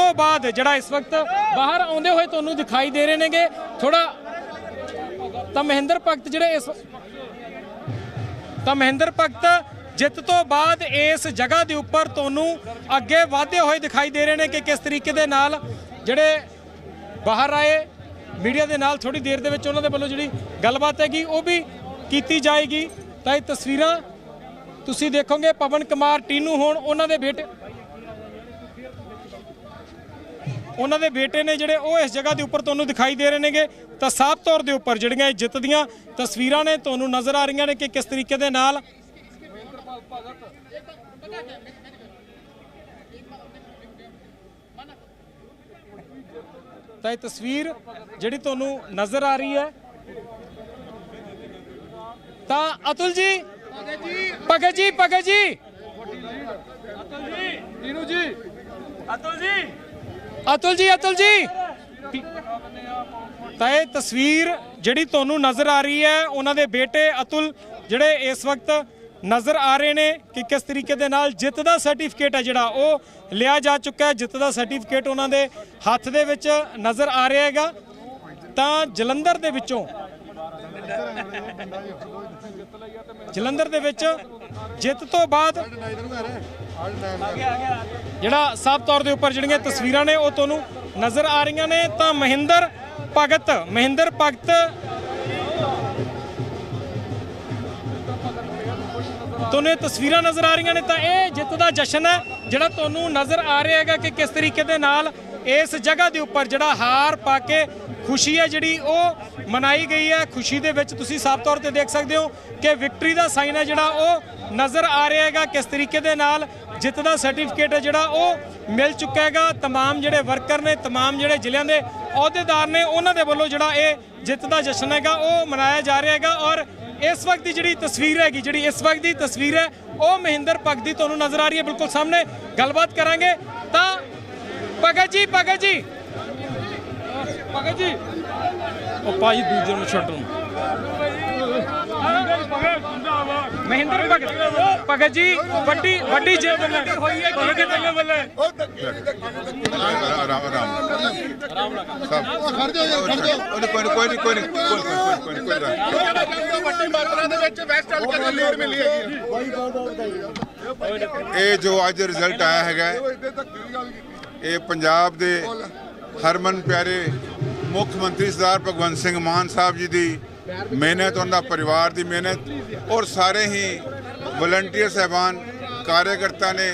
ਤੋਂ ਬਾਅਦ ਜਿਹੜਾ ਇਸ ਵਕਤ ਬਾਹਰ ਆਉਂਦੇ ਹੋਏ ਤੁਹਾਨੂੰ ਦਿਖਾਈ ਦੇ ਰਹੇ ਨੇਗੇ ਥੋੜਾ ਤਾਂ ਮਹਿੰਦਰ ਭਗਤ ਜਿਹੜੇ ਇਸ ਤਾਂ ਮਹਿੰਦਰ ਭਗਤ ਜਿੱਤ ਤੋਂ ਬਾਅਦ ਇਸ ਜਗ੍ਹਾ ਦੇ ਉੱਪਰ ਤੁਹਾਨੂੰ ਅੱਗੇ ਵਧਦੇ ਹੋਏ ਦਿਖਾਈ ਦੇ ਰਹੇ ਨੇ ਕਿ ਕਿਸ ਤਰੀਕੇ ਦੇ ਨਾਲ ਜਿਹੜੇ ਬਾਹਰ ਆਏ, ਮੀਡੀਆ ਦੇ ਨਾਲ ਥੋੜੀ ਦੇਰ ਦੇ ਵਿੱਚ ਉਹਨਾਂ ਦੇ ਵੱਲੋਂ ਜਿਹੜੀ ਗੱਲਬਾਤ ਹੈਗੀ ਉਹ ਵੀ ਕੀਤੀ ਜਾਏਗੀ। ਤਾਂ ਇਹ ਤਸਵੀਰਾਂ ਤੁਸੀਂ ਦੇਖੋਗੇ, ਪਵਨ ਕੁਮਾਰ, ਟੀਨੂ ਹੋਣ, ਉਹਨਾਂ ਦੇ ਬੇਟੇ ਉਹਨਾਂ ਦੇ ਬੇਟੇ ਨੇ ਜਿਹੜੇ ਉਹ ਇਸ ਜਗ੍ਹਾ ਦੇ ਉੱਪਰ ਤੁਹਾਨੂੰ ਦਿਖਾਈ ਦੇ ਰਹੇ ਨੇਗੇ। ਤਾਂ ਸਾਫ਼ ਤੌਰ ਦੇ ਉੱਪਰ ਜਿਹੜੀਆਂ ਇਹ ਜਿੱਤ ਦੀਆਂ ਤਸਵੀਰਾਂ ਨੇ ਤੁਹਾਨੂੰ ਨਜ਼ਰ ਆ ਰਹੀਆਂ ਨੇ ਕਿ ਕਿਸ ਤਰੀਕੇ ਦੇ ਨਾਲ ਤਾਂ ਇਹ ਤਸਵੀਰ ਜਿਹੜੀ ਤੁਹਾਨੂੰ ਨਜ਼ਰ ਆ ਰਹੀ ਹੈ। ਤਾਂ ਅਤੁਲ ਜੀ, ਭਗਤ ਜੀ ਭਗਤ ਜੀ। ਨੀਨੂ ਜੀ। ਅਤੁਲ ਜੀ। ਅਤੁਲ ਜੀ ਅਤੁਲ ਜੀ। ਤਾਂ ਇਹ ਤਸਵੀਰ ਜਿਹੜੀ ਤੁਹਾਨੂੰ ਨਜ਼ਰ ਆ ਰਹੀ ਹੈ, ਉਹਨਾਂ ਦੇ ਬੇਟੇ ਅਤੁਲ ਜਿਹੜੇ ਇਸ ਵਕਤ ਨਜ਼ਰ ਆ ਰਹੇ ਨੇ ਕਿ ਕਿਸ ਤਰੀਕੇ ਦੇ ਨਾਲ ਜਿੱਤ ਦਾ ਸਰਟੀਫਿਕੇਟ ਹੈ ਜਿਹੜਾ ਉਹ ਲਿਆ ਜਾ ਚੁੱਕਾ ਹੈ। ਜਿੱਤ ਦਾ ਸਰਟੀਫਿਕੇਟ ਉਹਨਾਂ ਦੇ ਹੱਥ ਦੇ ਵਿੱਚ ਨਜ਼ਰ ਆ ਰਿਹਾ ਹੈਗਾ। ਤਾਂ ਜਲੰਧਰ ਦੇ ਵਿੱਚੋਂ, ਜਲੰਧਰ ਦੇ ਵਿੱਚ ਜਿੱਤ ਤੋਂ ਬਾਅਦ ਜਿਹੜਾ ਸਾਫ਼ ਤੌਰ ਦੇ ਉੱਪਰ ਜਿਹੜੀਆਂ ਤਸਵੀਰਾਂ ਨੇ ਉਹ ਤੁਹਾਨੂੰ ਨਜ਼ਰ ਆ ਰਹੀਆਂ ਨੇ, ਤਾਂ ਮਹਿੰਦਰ ਭਗਤ ਮਹਿੰਦਰ ਭਗਤ ਤੁਹਾਨੂੰ ਇਹ ਤਸਵੀਰਾਂ ਨਜ਼ਰ ਆ ਰਹੀਆਂ ਨੇ, ਤਾਂ ਇਹ ਜਿੱਤ ਦਾ ਜਸ਼ਨ ਹੈ, ਜਿਹੜਾ ਤੁਹਾਨੂੰ ਨਜ਼ਰ ਆ ਰਿਹਾ ਹੈਗਾ ਕਿ ਕਿਸ ਤਰੀਕੇ ਦੇ ਨਾਲ ਇਸ ਜਗ੍ਹਾ ਦੇ ਉੱਪਰ ਜਿਹੜਾ ਹਾਰ ਪਾ ਕੇ ਖੁਸ਼ੀ ਹੈ ਜਿਹੜੀ ਉਹ ਮਨਾਈ ਗਈ ਹੈ ਖੁਸ਼ੀ ਦੇ ਵਿੱਚ ਤੁਸੀਂ ਸਾਫ਼ ਤੌਰ ਤੇ ਦੇਖ ਸਕਦੇ ਹੋ ਕਿ ਵਿਕਟਰੀ ਦਾ ਸਾਈਨ ਹੈ ਜਿਹੜਾ ਉਹ ਨਜ਼ਰ ਆ ਰਿਹਾ ਹੈਗਾ ਕਿਸ ਤਰੀਕੇ ਦੇ ਨਾਲ ਜਿੱਤ ਦਾ ਸਰਟੀਫਿਕੇਟ ਹੈ ਜਿਹੜਾ ਉਹ ਮਿਲ ਚੁੱਕਾ ਹੈਗਾ तमाम ਜਿਹੜੇ ਵਰਕਰ ਨੇ तमाम ਜਿਹੜੇ ਜ਼ਿਲ੍ਹਿਆਂ ਦੇ ਅਹੁਦੇਦਾਰ ਨੇ ਉਹਨਾਂ ਦੇ ਵੱਲੋਂ ਜਿਹੜਾ ਇਹ ਜਿੱਤ ਦਾ ਜਸ਼ਨ ਹੈਗਾ ਉਹ ਮਨਾਇਆ ਜਾ ਰਿਹਾ ਹੈਗਾ ਔਰ ਇਸ ਵਕਤ ਦੀ ਜਿਹੜੀ ਤਸਵੀਰ ਹੈਗੀ ਜਿਹੜੀ ਇਸ ਵਕਤ ਦੀ ਤਸਵੀਰ ਹੈ ਉਹ ਮਹਿੰਦਰ ਭਗਤ ਦੀ ਤੁਹਾਨੂੰ ਨਜ਼ਰ ਆ ਰਹੀ ਹੈ ਬਿਲਕੁਲ ਸਾਹਮਣੇ ਗੱਲਬਾਤ ਕਰਾਂਗੇ ਤਾਂ ਭਗਤ ਜੀ ਭਗਤ ਜੀ ਭਗਤ ਜੀ। ਉਹ ਭਾਜੀ ਦੂਜੇ ਨੂੰ ਛੱਡ ਨੂੰ ਮਹਿੰਦਰ ਭਗਤ ਭਗਤ ਜੀ, ਵੱਡੀ ਵੱਡੀ ਜਿੱਤ ਹੋਈ ਹੈ ਕਿ ਬੱਲੇ ਬੱਲੇ ਆਰਾਮ ਆਰਾਮ ਸਭ ਖੜ ਜਾਓ ਖੜ ਜਾਓ ਕੋਈ ਨਹੀਂ ਕੋਈ ਕੋਈ ਕੋਈ ਕੋਈ ਕੋਈ ਵੱਡੀ ਮਾਤਰਾ ਦੇ ਵਿੱਚ। ਵੈਸਟ ਹਲਕੇ ਦੀ ਲੀਡ ਮਿਲੀ ਹੈਗੀ ਇਹ ਜੋ ਅੱਜ ਰਿਜ਼ਲਟ ਆਇਆ ਹੈਗਾ ਇਹ ਪੰਜਾਬ ਦੇ ਹਰਮਨ ਪਿਆਰੇ ਮੁੱਖ ਮੰਤਰੀ ਸਰਦਾਰ ਭਗਵੰਤ ਸਿੰਘ ਮਾਨ ਸਾਹਿਬ ਜੀ ਦੀ ਮਿਹਨਤ, ਉਹਨਾਂ ਦਾ ਪਰਿਵਾਰ ਦੀ ਮਿਹਨਤ ਔਰ ਸਾਰੇ ਹੀ ਵਲੰਟੀਅਰ ਸਹਿਬਾਨ ਕਾਰਜਕਰਤਾ ਨੇ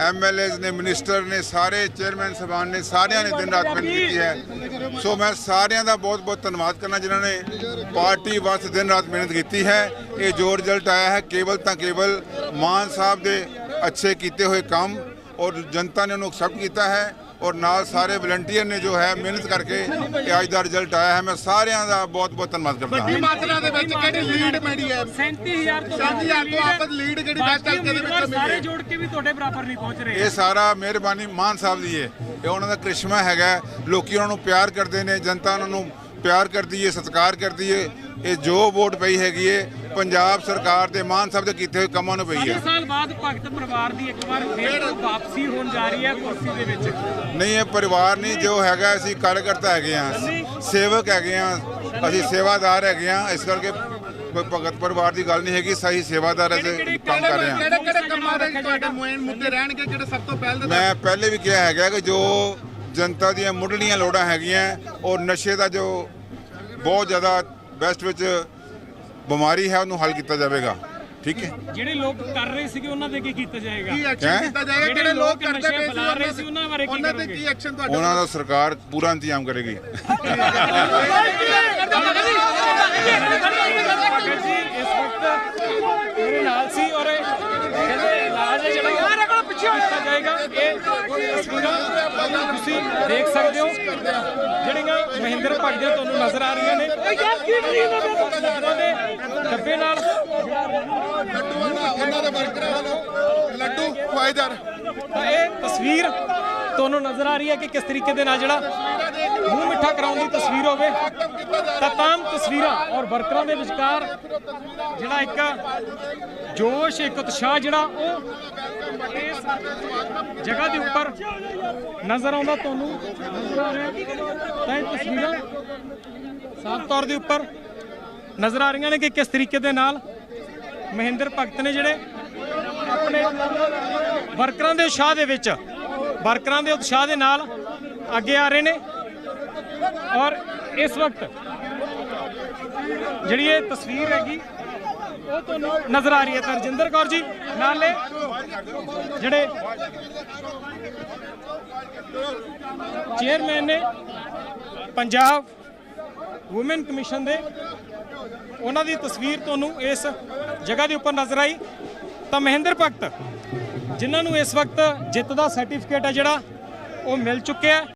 ਐਮਐਲਏਜ਼ ਨੇ ਮਿਨਿਸਟਰ ਨੇ, ਸਾਰੇ ਚੇਅਰਮੈਨ ਸਹਿਬਾਨ ਨੇ, ਸਾਰਿਆਂ ਨੇ ਦਿਨ ਰਾਤ ਮਿਹਨਤ ਕੀਤੀ ਹੈ। ਸੋ ਮੈਂ ਸਾਰਿਆਂ ਦਾ ਬਹੁਤ ਬਹੁਤ ਧੰਨਵਾਦ ਕਰਨਾ ਜਿਨ੍ਹਾਂ ਨੇ ਪਾਰਟੀ ਵਾਸਤੇ ਦਿਨ ਰਾਤ ਮਿਹਨਤ ਕੀਤੀ ਹੈ। ਇਹ ਜੋ ਰਿਜ਼ਲਟ ਆਇਆ ਹੈ, ਕੇਵਲ ਤਾਂ ਕੇਵਲ ਮਾਨ ਸਾਹਿਬ ਦੇ ਅੱਛੇ ਕੀਤੇ ਹੋਏ ਕੰਮ ਔਰ ਜਨਤਾ ਨੇ ਉਹਨੂੰ ਐਕਸੈਪਟ ਕੀਤਾ ਹੈ। ਔਰ ਨਾਲ ਸਾਰੇ ਵਲੰਟੀਅਰ ਨੇ ਜੋ ਹੈ ਮਿਹਨਤ ਕਰਕੇ ਇਹ ਅੱਜ ਦਾ ਰਿਜ਼ਲਟ ਆਇਆ ਹੈ। ਮੈਂ ਸਾਰਿਆਂ ਦਾ ਬਹੁਤ ਬਹੁਤ ਧੰਨਵਾਦ ਕਰਦਾ ਹਾਂ। ਵੱਡੀ ਮਾਤਰਾ ਦੇ ਵਿੱਚ ਕਿਹੜੀ ਲੀਡ ਮਿਲੀ ਹੈ? 37000 ਤੋਂ 37000 ਤੋਂ ਆਪਸ ਲੀਡ ਕਿਹੜੀ ਵੈਸਟ ਹਲਕੇ ਦੇ ਵਿੱਚ ਮਿਲੀ ਸਾਰੇ ਜੋੜ ਕੇ ਵੀ ਤੁਹਾਡੇ ਬਰਾਬਰ ਨਹੀਂ ਪਹੁੰਚ ਰਹੇ। ਇਹ ਸਾਰਾ ਮਿਹਰਬਾਨੀ ਮਾਨ ਸਾਹਿਬ ਦੀ ਹੈ ਇਹ ਉਹਨਾਂ ਦਾ ਕ੍ਰਿਸ਼ਮਾ ਹੈਗਾ। ਲੋਕੀ ਉਹਨਾਂ ਨੂੰ ਪਿਆਰ ਕਰਦੇ ਨੇ ਜਨਤਾ ਉਹਨਾਂ ਨੂੰ ਪਿਆਰ ਕਰਦੀ ਹੈ ਸਤਿਕਾਰ ਕਰਦੀ ਹੈ ਇਹ ਜੋ ਵੋਟ ਪਈ ਹੈਗੀ ਹੈ ਪੰਜਾਬ ਸਰਕਾਰ ਦੇ ਮਾਨ ਸਾਹਿਬ ਦੇ ਕੀਤੇ ਹੋਏ ਕੰਮਾਂ ਨੂੰ ਪਈ ਹੈ ਸਾਲ ਬਾਅਦ ਭਗਤ ਪਰਿਵਾਰ ਦੀ ਇੱਕ ਵਾਰ ਫੇਰ ਵਾਪਸੀ ਹੋਣ ਜਾ ਰਹੀ ਹੈ ਕੁਰਸੀ ਦੇ ਵਿੱਚ। ਨਹੀਂ ਇਹ ਪਰਿਵਾਰ ਨਹੀਂ ਜੋ ਹੈਗਾ ਅਸੀਂ ਕਾਰਜਕਰਤਾ ਹੈਗੇ ਆ ਸੇਵਕ ਹੈਗੇ ਆ ਅਸੀਂ ਸੇਵਾਦਾਰ ਹੈਗੇ ਆ ਇਸ ਕਰਕੇ ਕੋਈ ਭਗਤ ਪਰਿਵਾਰ ਦੀ ਗੱਲ ਨਹੀਂ ਹੈਗੀ ਸਹੀ ਸੇਵਾਦਾਰ ਅਸੀਂ ਕੰਮ ਕਰ ਰਹੇ ਹਾਂ। ਕਿਹੜੇ ਕਿਹੜੇ ਕੰਮਾਂ ਦੇ ਤੁਹਾਡੇ ਮੁੱਦੇ ਰਹਿਣਗੇ ਜਿਹੜੇ ਸਭ ਤੋਂ ਪਹਿਲ ਦੇ ਮੈਂ ਪਹਿਲੇ ਵੀ ਕਿਹਾ ਹੈਗਾ ਕਿ ਜੋ ਜਨਤਾ ਦੀਆਂ ਮੁੱਢਲੀਆਂ ਲੋੜਾਂ ਹੈਗੀਆਂ ਔਰ ਨਸ਼ੇ ਦਾ ਜੋ ਬਹੁਤ ਜ਼ਿਆਦਾ ਵੈਸਟ ਵਿੱਚ ਬਿਮਾਰੀ ਹੈ ਉਹਨੂੰ ਹੱਲ ਕੀਤਾ ਜਾਵੇਗਾ। ਠੀਕ ਹੈ? ਜਿਹੜੇ ਲੋਕ ਕਰ ਰਹੇ ਸੀਗੇ ਉਹਨਾਂ ਦੇ ਕੀ ਕੀਤਾ ਜਾਏਗਾ। ਕੀ? ਐਕਸ਼ਨ ਕੀਤਾ ਜਾਏਗਾ? ਜਿਹੜੇ ਲੋਕ ਕਰਦੇ ਪਏ ਫੈਲਾ ਰਹੇ ਸੀ, ਉਹਨਾਂ ਬਾਰੇ ਕੀ ਉਹਨਾਂ ਤੇ? ਕੀ ਐਕਸ਼ਨ ਤੁਹਾਡੇ ਉਹਨਾਂ ਦਾ ਸਰਕਾਰ ਪੂਰਾ ਇੰਤਜ਼ਾਮ ਕਰੇਗੀ। ਇਸ ਵਕਤ ਮੇਰੇ ਨਾਲ ਸੀ ਔਰ ਇਹ ਕਹਿੰਦੇ ਇਲਾਜ ਜਿਹੜਾ ਉਹ ਕੋਲ ਪਿੱਛੇ ਕੀਤਾ ਜਾਏਗਾ ਇਹ ਤੁਸੀਂ ਦੇਖ ਸਕਦੇ ਹੋ ਮਹਿੰਦਰ ਦੀਆਂ ਤੁਹਾਨੂੰ ਨਜ਼ਰ ਆ ਰਹੀਆਂ ਨੇ। ਉਹਨਾਂ ਦੇ? ਡੱਬੇ ਨਾਲ। ਉਹਨਾਂ ਦੇ ਵਰਕਰਾਂ ਵੱਲੋਂ ਲੱਡੂ ਖਵਾਏ ਜਾ ਰਹੇ ਤਾਂ ਇਹ ਤਸਵੀਰ ਤੁਹਾਨੂੰ ਨਜ਼ਰ ਆ ਰਹੀ ਹੈ ਕਿ ਕਿਸ ਤਰੀਕੇ ਦੇ ਨਾਲ ਜਿਹੜਾ ਮੂੰਹ ਮਿੱਠਾ ਕਰਾਉਣ ਦੀ ਤਸਵੀਰ ਹੋਵੇ, ਤਾਂ ਤਮਾਮ ਤਸਵੀਰਾਂ ਔਰ ਵਰਕਰਾਂ ਦੇ ਵਿਚਕਾਰ ਜਿਹੜਾ ਇੱਕ ਜੋਸ਼, ਇੱਕ ਉਤਸ਼ਾਹ ਜਿਹੜਾ ਉਹ ਇਸ ਜਗ੍ਹਾ ਦੇ ਉੱਪਰ ਨਜ਼ਰ ਆਉਂਦਾ ਤੁਹਾਨੂੰ। ਨਜ਼ਰ ਆ ਰਿਹਾ ਤਾਂ ਇਹ ਤਸਵੀਰਾਂ ਸਾਫ਼ ਤੌਰ ਦੇ ਉੱਪਰ ਨਜ਼ਰ ਆ ਰਹੀਆਂ ਨੇ ਕਿ ਕਿਸ ਤਰੀਕੇ ਦੇ ਨਾਲ ਮਹਿੰਦਰ ਭਗਤ ਨੇ ਜਿਹੜੇ ਆਪਣੇ ਵਰਕਰਾਂ ਦੇ ਉਤਸ਼ਾਹ ਦੇ ਵਿੱਚ, ਵਰਕਰਾਂ ਦੇ ਉਤਸ਼ਾਹ ਦੇ ਨਾਲ ਅੱਗੇ ਆ ਰਹੇ ਨੇ। ਔਰ ਇਸ ਵਕਤ ਜਿਹੜੀ ਇਹ ਤਸਵੀਰ ਹੈਗੀ, ਉਹ ਤੁਹਾਨੂੰ ਨਜ਼ਰ ਆ ਰਹੀ ਹੈ ਤਰਜਿੰਦਰ ਕੌਰ ਜੀ, ਨਾਲੇ ਜਿਹੜੇ ਚੇਅਰਮੈਨ ਨੇ ਪੰਜਾਬ ਔਮਨ ਕਮਿਸ਼ਨ ਦੇ, ਉਹਨਾਂ ਦੀ ਤਸਵੀਰ ਤੁਹਾਨੂੰ ਇਸ ਜਗ੍ਹਾ ਦੇ ਉੱਪਰ ਨਜ਼ਰ ਆਈ। ਤਾਂ ਮਹਿੰਦਰ ਭਗਤ, ਜਿਨ੍ਹਾਂ ਨੂੰ ਇਸ ਵਕਤ ਜਿੱਤ ਦਾ ਸਰਟੀਫਿਕੇਟ ਹੈ ਜਿਹੜਾ, ਉਹ ਮਿਲ ਚੁੱਕਿਆ